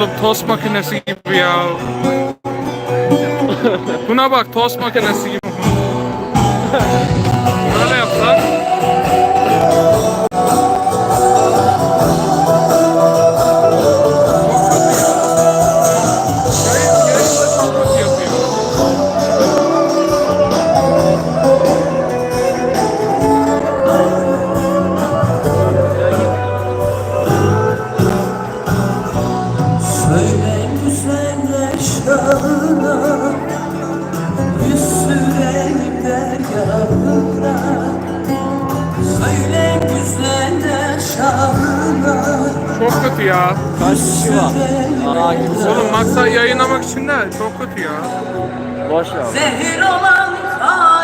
Oğlum tost makinesi gibi ya. Buna bak tost makinesi gibi. Söyle güzeller şahına Yüz sürelimler yanına Söyle güzeller şahına Çok kötü ya. Kaç kişi var? Aa kimse. Oğlum maksat yayınlamak için de çok kötü ya. Boş ver. Zehir olan kadehle